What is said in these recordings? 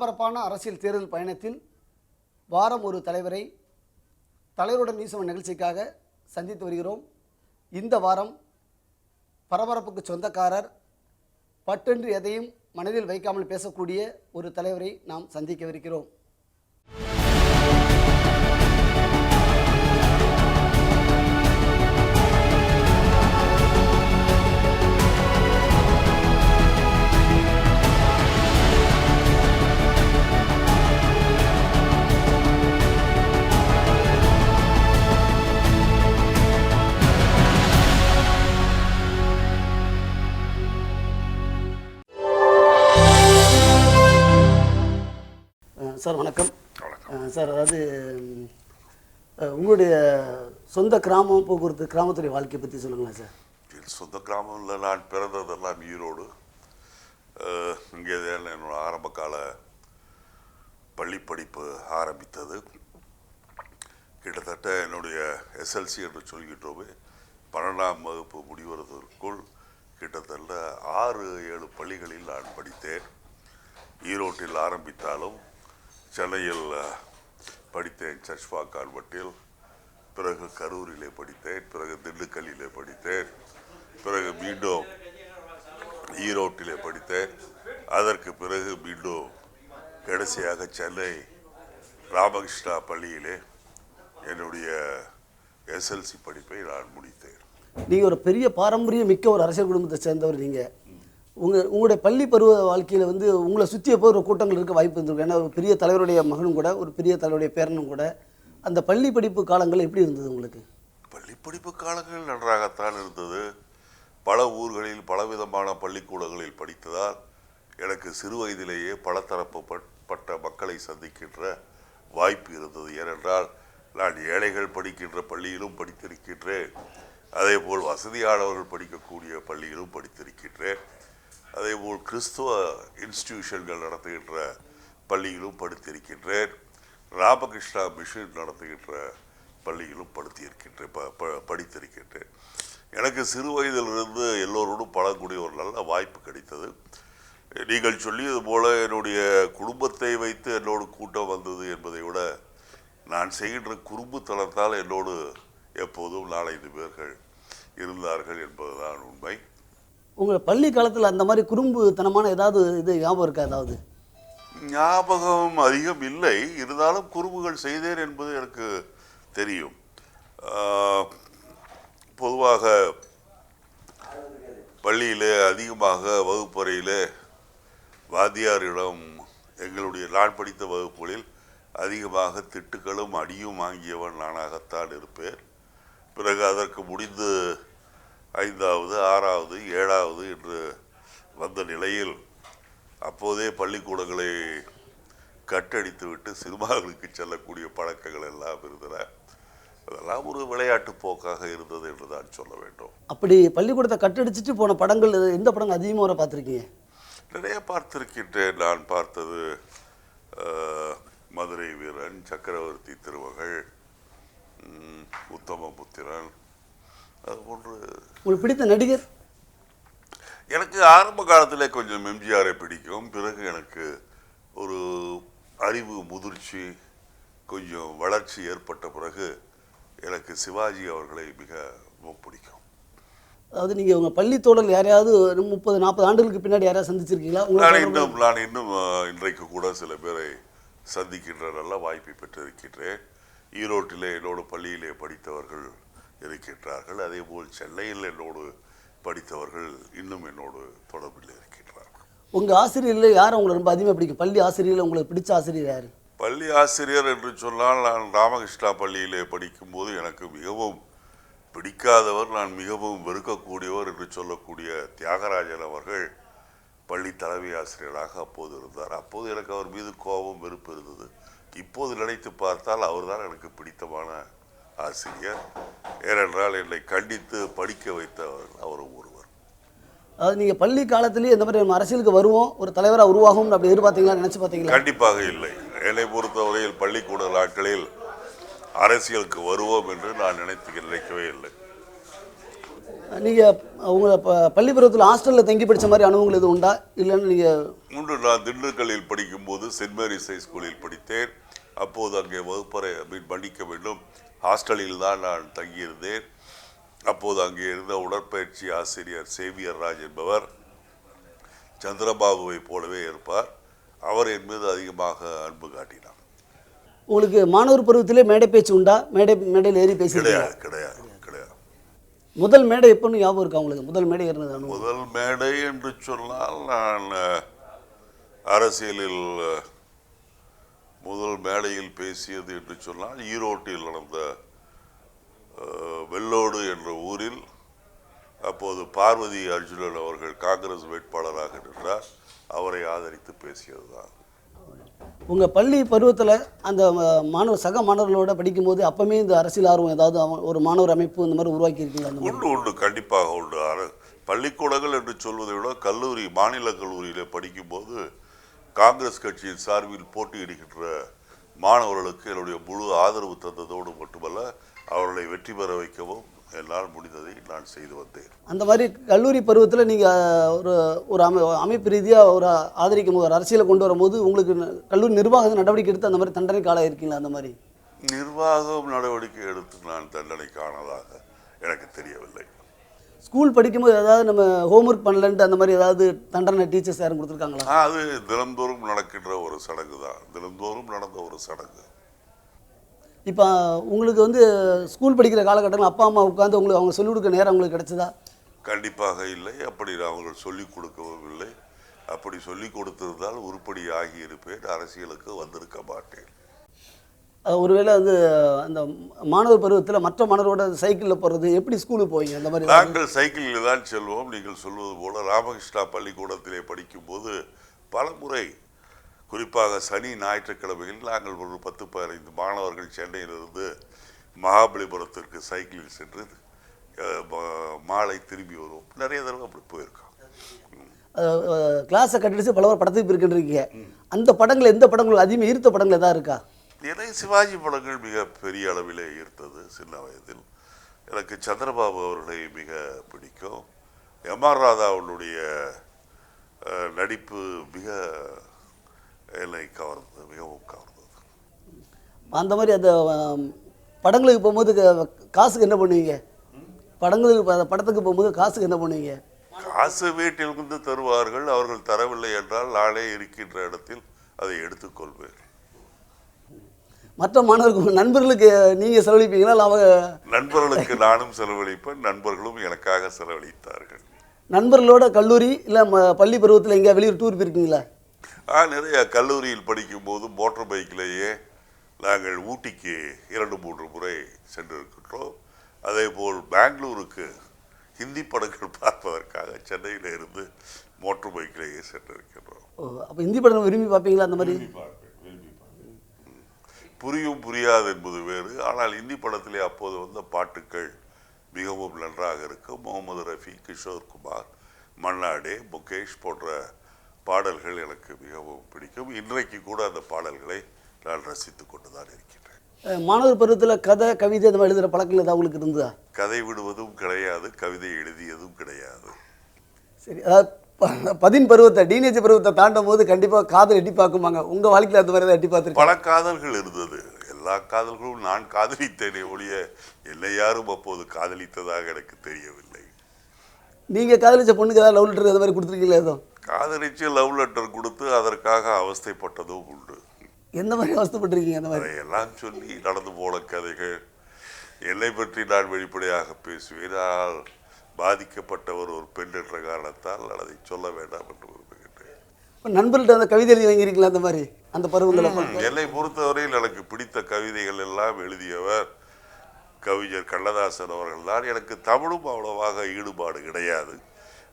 பரபரப்பான அரசியல் தேர்தல் பயணத்தில் வாரம் ஒரு தலைவரை தலைவருடன் நீசவன் நிகழ்ச்சிக்காக சந்தித்து வருகிறோம். இந்த வாரம் பரபரப்புக்கு சொந்தக்காரர் பட்டென்று எதையும் மனதில் வைக்காமல் பேசக்கூடிய ஒரு தலைவரை நாம் சந்திக்கவிருக்கிறோம். சார் வணக்கம். சார் அதாவது உங்களுடைய சொந்த கிராமம் போக்குவரத்து கிராமத்துடைய வாழ்க்கையை பற்றி சொல்லுங்களேன் சார். சொந்த கிராமத்தில் நான் பிறந்ததெல்லாம் ஈரோடு. இங்கே தான் என்னோட ஆரம்ப கால பள்ளி படிப்பு ஆரம்பித்தது. கிட்டத்தட்ட என்னுடைய எஸ்எல்சி என்று சொல்கின்றோமே பன்னெண்டாம் வகுப்பு முடிவதற்குள் கிட்டத்தட்ட ஆறு ஏழு பள்ளிகளில் நான் படித்தேன். ஈரோட்டில் ஆரம்பித்தாலும் சென்னையில் படித்தேன் சஷ்வா கான்வெட்டில் பிறகு கரூரிலே படித்தேன் பிறகு திண்டுக்கல்லிலே படித்தேன் பிறகு மீண்டும் ஈரோட்டிலே படித்தேன். அதற்கு பிறகு மீண்டும் கடைசியாக சென்னை ராமகிருஷ்ணா பள்ளியிலே என்னுடைய எஸ்எல்சி படிப்பை நான் முடித்தேன். நீங்கள் ஒரு பெரிய பாரம்பரியம் மிக்க ஒரு அரசியல் குடும்பத்தை சேர்ந்தவர் நீங்கள் உங்கள் உங்களுடைய பள்ளி பருவ வாழ்க்கையில் வந்து உங்களை சுற்றி எப்போ ஒரு கூட்டங்கள் இருக்க வாய்ப்பு இருந்திருக்கும் ஏன்னா ஒரு பெரிய தலைவருடைய மகனும் கூட ஒரு பெரிய தலைவருடைய பேரனும் கூட அந்த பள்ளி படிப்பு காலங்கள் எப்படி இருந்தது உங்களுக்கு? பள்ளி படிப்பு காலங்கள் நன்றாகத்தான் இருந்தது. பல ஊர்களில் பலவிதமான பள்ளிக்கூடங்களில் படித்ததால் எனக்கு சிறு வயதிலேயே பலதரப்பட்ட மக்களை சந்திக்கின்ற வாய்ப்பு இருந்தது. ஏனென்றால் நான் ஏழைகள் படிக்கின்ற பள்ளியிலும் படித்திருக்கின்றேன். அதேபோல் வசதியானவர்கள் படிக்கக்கூடிய பள்ளியிலும் படித்திருக்கின்றேன். அதேபோல் கிறிஸ்துவ இன்ஸ்டிடியூஷன்கள் நடத்துகின்ற பள்ளியிலும் படித்திருக்கின்றேன். ராமகிருஷ்ணா மிஷன் நடத்துகின்ற பள்ளியிலும் படுத்தியிருக்கின்றேன் ப ப- படித்திருக்கின்றேன். எனக்கு சிறு வயதிலிருந்து எல்லோரோடும் பழகக்கூடிய ஒரு நல்ல வாய்ப்பு கிடைத்தது. நீங்கள் சொல்லியது போல என்னுடைய குடும்பத்தை வைத்து என்னோடு கூட்டம் வந்தது என்பதை விட நான் செய்கின்ற குறும்புத்தனத்தால் என்னோடு எப்போதும் நாலைந்து பேர்கள் இருந்தார்கள் என்பதுதான் உண்மை. உங்கள் பள்ளி காலத்தில் அந்த மாதிரி குறும்புத்தனமான ஏதாவது இது ஞாபகம் இருக்கா ஏதாவது? ஞாபகம் அதிகம் இல்லை. இருந்தாலும் குறும்புகள் செய்தேன் என்பது எனக்கு தெரியும். பொதுவாக பள்ளியிலே அதிகமாக வகுப்பறையிலே வாத்தியாரிடம் எங்களுடைய நான் படித்த வகுப்புகளில் அதிகமாக திட்டுக்களும் அடியும் வாங்கியவன் நானாகத்தான் இருப்பேன். பிறகு அதற்கு முடிந்து ஐந்தாவது ஆறாவது ஏழாவது என்று வந்த நிலையில் அப்போதே பள்ளிக்கூடங்களை கட்டடித்து விட்டு சினிமாவுக்கு செல்லக்கூடிய பழக்கங்கள் எல்லாம் இருந்தன. அதெல்லாம் ஒரு விளையாட்டு போக்காக இருந்தது என்று தான் சொல்ல வேண்டும். அப்படி பள்ளிக்கூடத்தை கட்டடிச்சிட்டு போன படங்கள் எந்த படங்கள் அதிகமாக வர பார்த்துருக்கீங்க? நிறைய பார்த்திருக்கின்றேன். நான் பார்த்தது மதுரை வீரன் சக்கரவர்த்தி திருமகள் ம், உத்தமபுத்திரன் அதுபோன்று உங்களுக்கு பிடித்த நடிகர்? எனக்கு ஆரம்ப காலத்திலே கொஞ்சம் எம்ஜிஆரை பிடிக்கும். பிறகு எனக்கு ஒரு அறிவு முதிர்ச்சி கொஞ்சம் வளர்ச்சி ஏற்பட்ட பிறகு எனக்கு சிவாஜி அவர்களை மிக ரொம்ப பிடிக்கும். அதாவது நீங்கள் உங்கள் பள்ளி தோழல் யாரையாவது முப்பது நாற்பது ஆண்டுகளுக்கு பின்னாடி யாரையாவது சந்திச்சிருக்கீங்களா? நான் இன்னும் நான் இன்னும் இன்றைக்கு கூட சில பேரை சந்திக்கின்ற நல்ல வாய்ப்பை பெற்றிருக்கின்றேன். ஈரோட்டிலே என்னோடு பள்ளியிலே படித்தவர்கள் இருக்கின்றார்கள். அதேபோல் சென்னையில் என்னோடு படித்தவர்கள் இன்னும் என்னோடு தொடர்பில் இருக்கின்றார்கள். உங்கள் ஆசிரியரில் யார் உங்களை ரொம்ப அதிகமாக பிடிக்கும்? பள்ளி ஆசிரியரில் உங்களுக்கு பிடிச்ச ஆசிரியர் யார்? பள்ளி ஆசிரியர் என்று சொன்னால் நான் ராமகிருஷ்ணா பள்ளியிலே படிக்கும்போது எனக்கு மிகவும் பிடிக்காதவர் நான் மிகவும் வெறுக்கக்கூடியவர் என்று சொல்லக்கூடிய தியாகராஜன் அவர்கள் பள்ளி தலைமை ஆசிரியராக அப்போது இருந்தார். அப்போது எனக்கு அவர் மீது கோபம் வெறுப்பு இருந்தது. இப்போது நினைத்து பார்த்தால் அவர்தான் எனக்கு பிடித்தமான ஆசிரியர். ஏனென்றால் என்னை கண்டித்து படிக்க வைத்தவர் அவரும் ஒருவர். அதாவது நீங்கள் பள்ளி காலத்திலேயே இந்த மாதிரி நம்ம அரசியலுக்கு வருவோம் ஒரு தலைவராக உருவாகும் அப்படி எதிர்பார்த்தீங்களா நினச்சி பார்த்தீங்களா கண்டிப்பாக இல்லை. என்னை பொறுத்தவரையில் பள்ளிக்கூட நாட்களில் அரசியலுக்கு வருவோம் என்று நான் நினைத்து நினைக்கவே இல்லை. நீங்கள் உங்களை ப பள்ளி பருவத்தில் ஹாஸ்டலில் தங்கி படித்த மாதிரி அனுபவங்கள் எதுவும் உண்டா? இல்லைன்னு நீங்கள் முன்பு நான் திண்டுக்கல்லில் படிக்கும்போது சென்ட் மேரிஸ் ஹை ஸ்கூலில் படித்தேன். அப்போது அங்கே வகுப்பறை மீன் படிக்க வேண்டும். ஹாஸ்டலில் தான் நான் தங்கியிருந்தேன். அப்போது அங்கே இருந்த உடற்பயிற்சி ஆசிரியர் சேவியர் ராஜ் என்பவர் சந்திரபாபுவை போலவே இருப்பார். அவர் என் மீது அதிகமாக அன்பு காட்டினார். உங்களுக்கு மாணவர் பருவத்திலே மேடை பேச்சு உண்டா? மேடை மேடையில் ஏறி பேசியிருக்கீங்க கிடையாது கிடையாது கிடையாது. முதல் மேடை எப்போன்னு ஞாபகம் இருக்கா உங்களுக்கு? முதல் மேடை ஏறினது முதல் மேடை என்று சொன்னால் நான் அரசியலில் முதல் மேடையில் பேசியது என்று சொன்னால் ஈரோட்டில் நடந்த வெள்ளோடு என்ற ஊரில் அப்போது பார்வதி அர்ஜுனன் அவர்கள் காங்கிரஸ் வேட்பாளராக நின்றார். அவரை ஆதரித்து பேசியதுதான். உங்கள் பள்ளி பருவத்தில் அந்த மாணவர் சக மாணவர்களோட படிக்கும்போது அப்பவுமே இந்த அரசியல் ஆர்வம் ஏதாவது ஒரு மாணவர் அமைப்பு இந்த மாதிரி உருவாக்கி இருக்கீங்களா உண்டு உண்டு. கண்டிப்பாக உண்டு. பள்ளிக்கூடங்கள் என்று சொல்வதை விட கல்லூரி மாநில கல்லூரியிலே படிக்கும்போது காங்கிரஸ் கட்சியின் சார்பில் போட்டியிடுகின்ற மாணவர்களுக்கு என்னுடைய முழு ஆதரவு தந்ததோடு மட்டுமல்ல அவர்களை வெற்றி பெற வைக்கவும் என்னால் முடிந்ததை நான் செய்து வந்தேன். அந்த மாதிரி கல்லூரி பருவத்தில் நீங்கள் ஒரு ஒரு அமை அமைப்பு ரீதியாக ஒரு ஆதரிக்கும் போது ஒரு அரசியலை கொண்டு வரும்போது உங்களுக்கு கல்லூரி நிர்வாக நடவடிக்கை எடுத்து அந்த மாதிரி தண்டனை காலம் இருக்கீங்களா அந்த மாதிரி? நிர்வாகம் நடவடிக்கை எடுத்து நான் தண்டனை காணதாக எனக்கு தெரியவில்லை. ஸ்கூல் படிக்கும்போது ஏதாவது நம்ம ஹோம்ஒர்க் பண்ணலன்ட்டு அந்த மாதிரி ஏதாவது தண்டனை டீச்சர்ஸ் யாரும் கொடுத்துருக்காங்களா? அது தினந்தோறும் நடக்கின்ற ஒரு சடங்கு தான். தினந்தோறும் நடந்த ஒரு சடங்கு. இப்போ உங்களுக்கு வந்து ஸ்கூல் படிக்கிற காலகட்டத்தில் அப்பா அம்மா உட்காந்து உங்களுக்கு அவங்க சொல்லிக் கொடுக்க நேரம் உங்களுக்கு கிடைச்சதா? கண்டிப்பாக இல்லை. அப்படி அவர்கள் சொல்லிக் கொடுக்கவும் இல்லை. அப்படி சொல்லிக் கொடுத்திருந்தால் உருப்படி ஆகியிருப்பேன் அரசியலுக்கு வந்திருக்க மாட்டேன். ஒருவேளை வந்து அந்த மாணவர் பருவத்தில் மற்ற மாணவரோட சைக்கிளில் போகிறது எப்படி ஸ்கூலுக்கு போவீங்க? அந்த மாதிரி? நாங்கள் சைக்கிளில் தான் செல்வோம். நீங்கள் சொல்வது போல ராமகிருஷ்ணா பள்ளிக்கூடத்திலே படிக்கும்போது பல முறை குறிப்பாக சனி ஞாயிற்றுக்கிழமையில் நாங்கள் ஒரு பத்து பதினைந்து மாணவர்கள் சென்னையிலிருந்து மகாபலிபுரத்திற்கு சைக்கிளில் சென்று மாலை திரும்பி வருவோம். நிறைய தடவை அப்படி போயிருக்கோம். கிளாஸை கட்டிடுச்சு பல படத்துக்கு இருக்குன்றீங்க அந்த படங்கள் எந்த படங்கள் அதிகமாக ஈர்த்த படங்கள் எதாவது இருக்கா? என்னை சிவாஜி படங்கள் மிக பெரிய அளவிலே ஈர்த்தது சின்ன வயதில்? எனக்கு சந்திரபாபு அவர்களை மிக பிடிக்கும். எம் ஆர் ராதாவுடைய அஹ், நடிப்பு மிக என்னை கவர்ந்தது மிகவும் கவர்ந்தது. அந்த மாதிரி அந்த படங்களுக்கு போகும்போது காசுக்கு என்ன பண்ணுவீங்க? படங்களுக்கு படத்துக்கு போகும்போது காசுக்கு என்ன பண்ணுவீங்க? காசு வீட்டில் இருந்து தருவார்கள் அவர்கள் தரவில்லை என்றால் நானே இருக்கின்ற இடத்தில் அதை எடுத்துக்கொள்வேன். மற்ற மாணவருக்கு நண்பர்களுக்கு நீங்கள் செலவழிப்பீங்களா? இல்லை அவங்க நண்பர்களுக்கு நானும் செலவழிப்பேன் நண்பர்களும் எனக்காக செலவழித்தார்கள். நண்பர்களோட கல்லூரி இல்லை பள்ளி பருவத்தில் எங்கேயா வெளியூர் டூர் போயிருக்கீங்களா? ஆ நிறைய கல்லூரியில் படிக்கும்போது மோட்டார் பைக்கிலேயே நாங்கள் ஊட்டிக்கு இரண்டு மூன்று முறை சென்றிருக்கின்றோம். அதே போல் பெங்களூருக்கு ஹிந்தி படங்கள் பார்ப்பதற்காக சென்னையில் இருந்து மோட்டார் பைக்கிலேயே சென்றிருக்கின்றோம் அப்போ ஹிந்தி படம் விரும்பி பார்ப்பீங்களா அந்த மாதிரி? புரியும் புரியாது என்பது வேறு. ஆனால் இந்தி படத்திலே அப்போது வந்த பாட்டுக்கள் மிகவும் நன்றாக இருக்கும் முகமது ரஃபி கிஷோர் குமார் மன்னாடே முகேஷ் போன்ற பாடல்கள் எனக்கு மிகவும் பிடிக்கும். இன்றைக்கு கூட அந்த பாடல்களை நான் ரசித்துக் கொண்டு தான் இருக்கின்றேன் மாணவர் பருவத்தில் கதை கவிதை இந்த மாதிரி எழுதுகிற பழக்கம் ஏதாவது உங்களுக்கு இருந்ததா? கதை விடுவதும் கிடையாது கவிதை எழுதியதும் கிடையாது. சரி அதாவது பதின் பருவத்தை டீனேஜ் பருவத்தை தாண்டும் போது கண்டிப்பாக காதல் எட்டி பார்க்குமாங்க. உங்கள் வாழ்க்கையில் அந்த மாதிரி தான் எட்டி பார்த்துருக்கேன் பல காதல்கள் இருந்தது. எல்லா காதல்களும் நான் காதலித்தேனே ஒழிய என்னை யாரும் அப்போது காதலித்ததாக எனக்கு தெரியவில்லை. நீங்கள் காதலிச்ச பொண்ணுக்கு ஏதாவது லவ் லெட்டர் அந்த மாதிரி கொடுத்துருக்கீங்களா எதுவும் காதலிச்சு லவ் லெட்டர் கொடுத்து அதற்காக அவஸ்தைப்பட்டதும் உண்டு. எந்த மாதிரி அவஸ்தைப்பட்டிருக்கீங்க அந்த மாதிரி? அதையெல்லாம் சொல்லி நடந்து போன கதைகள். என்னை பற்றி நான் வெளிப்படையாக பேசுவேன். பாதிக்கப்பட்டவர் ஒரு பெண் என்ற காரணத்தால் அதை சொல்ல வேண்டாம் என்று விரும்புகின்றேன். நண்பர்கள்ட்ட அந்த கவிதை எழுதி வாங்கியிருக்கீங்களா அந்த மாதிரி? அந்த பருவங்களில் என்னை பொறுத்தவரையில் எனக்கு பிடித்த கவிதைகள் எல்லாம் எழுதியவர் கவிஞர் கண்ணதாசன் அவர்கள் தான். எனக்கு தமிழும் அவ்வளவாக ஈடுபாடு கிடையாது.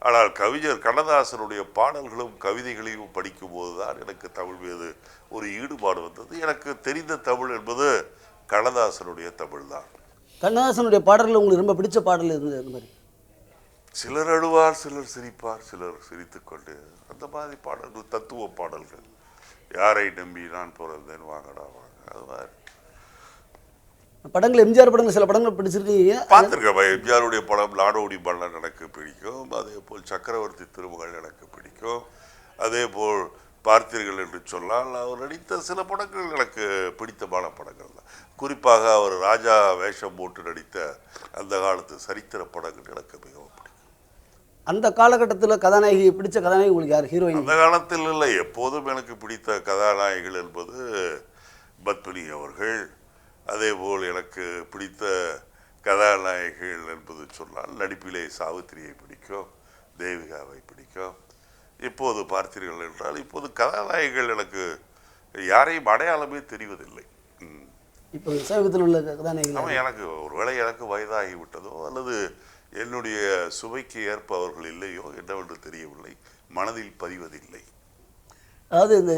ஆனால் கவிஞர் கண்ணதாசனுடைய பாடல்களும் கவிதைகளையும் படிக்கும்போது தான் எனக்கு தமிழ் மீது ஒரு ஈடுபாடு வந்தது. எனக்கு தெரிந்த தமிழ் என்பது கண்ணதாசனுடைய தமிழ் தான். கண்ணதாசனுடைய பாடல்கள் உங்களுக்கு ரொம்ப பிடிச்ச பாடல் இருந்தது அந்த மாதிரி? சிலர் அழுவார் சிலர் சிரிப்பார் சிலர் சிரித்துக்கொண்டு அந்த மாதிரி பாடல்கள் தத்துவ பாடல்கள். யாரை நம்பி நான் பிறந்தேன்? வாங்கடா வாங்க. அது மாதிரி. படங்கள் எம்ஜிஆர் படங்கள் சில படங்கள் பிடிச்சிருக்கீங்க. பார்த்துருக்கேன் எம்ஜிஆருடைய படம் நாடோடி மன்னன் எனக்கு பிடிக்கும். அதே போல் சக்கரவர்த்தி திருமகள் எனக்கு பிடிக்கும். அதே போல் பார்த்தீர்கள் என்று சொன்னால் அவர் நடித்த சில படங்கள் எனக்கு பிடித்தமான படங்கள் தான். குறிப்பாக அவர் ராஜா வேஷம் போட்டு நடித்த அந்த காலத்து சரித்திர படங்கள் எனக்கு மிகவும் பிடிக்கும். அந்த காலகட்டத்தில் கதாநாயகி பிடிச்ச கதாநாயகி உங்களுக்கு யார்? ஹீரோயின் அந்த காலத்தில் இல்லை எப்போதும் எனக்கு பிடித்த கதாநாயகிகள் என்பது பத்மினி அவர்கள். அதேபோல் எனக்கு பிடித்த கதாநாயகிகள் என்பது சொன்னால் நடிப்பிலே சாவித்திரியை பிடிக்கும் தேவிகாவை பிடிக்கும். இப்போது பார்த்தீர்கள் என்றால் இப்போது கதாநாயகிகள் எனக்கு யாரையும் அடையாளமே தெரிவதில்லை. இப்போ சமீபத்தில் உள்ள கதாநாயகி எனக்கு ஒருவேளை எனக்கு வயதாகி விட்டதோ அல்லது என்னுடைய சுவைக்கு ஏற்ப அவர்கள் இல்லையோ என்னவென்று தெரியவில்லை. மனதில் பதிவதில்லை. அதாவது இந்த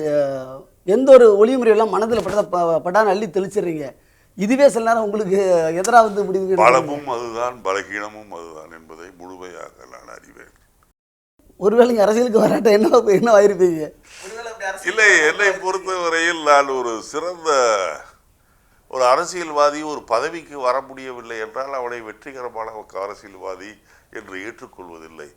எந்த ஒரு ஒளிமுறையெல்லாம் மனதில் பட்டதை ப- படான்னு அள்ளி தெளிச்சிடுறீங்க. இதுவே சில நேரம் உங்களுக்கு எதிராக வந்து முடிவுங்க பலமும் அதுதான் பலகீனமும் அதுதான் என்பதை முழுமையாக நான் அறிவேன். ஒருவேளை நீங்க அரசியலுக்கு வராட்ட என்ன என்ன ஆயிருப்பீங்க இல்லை என்னை பொறுத்தவரையில் நான் ஒரு சிறந்த ஒரு அரசியல்வாதி ஒரு பதவிக்கு வர முடியவில்லை என்றால் அவனை வெற்றிகரமான அரசியல்வாதி என்று ஏற்றுக்கொள்வதில்லை.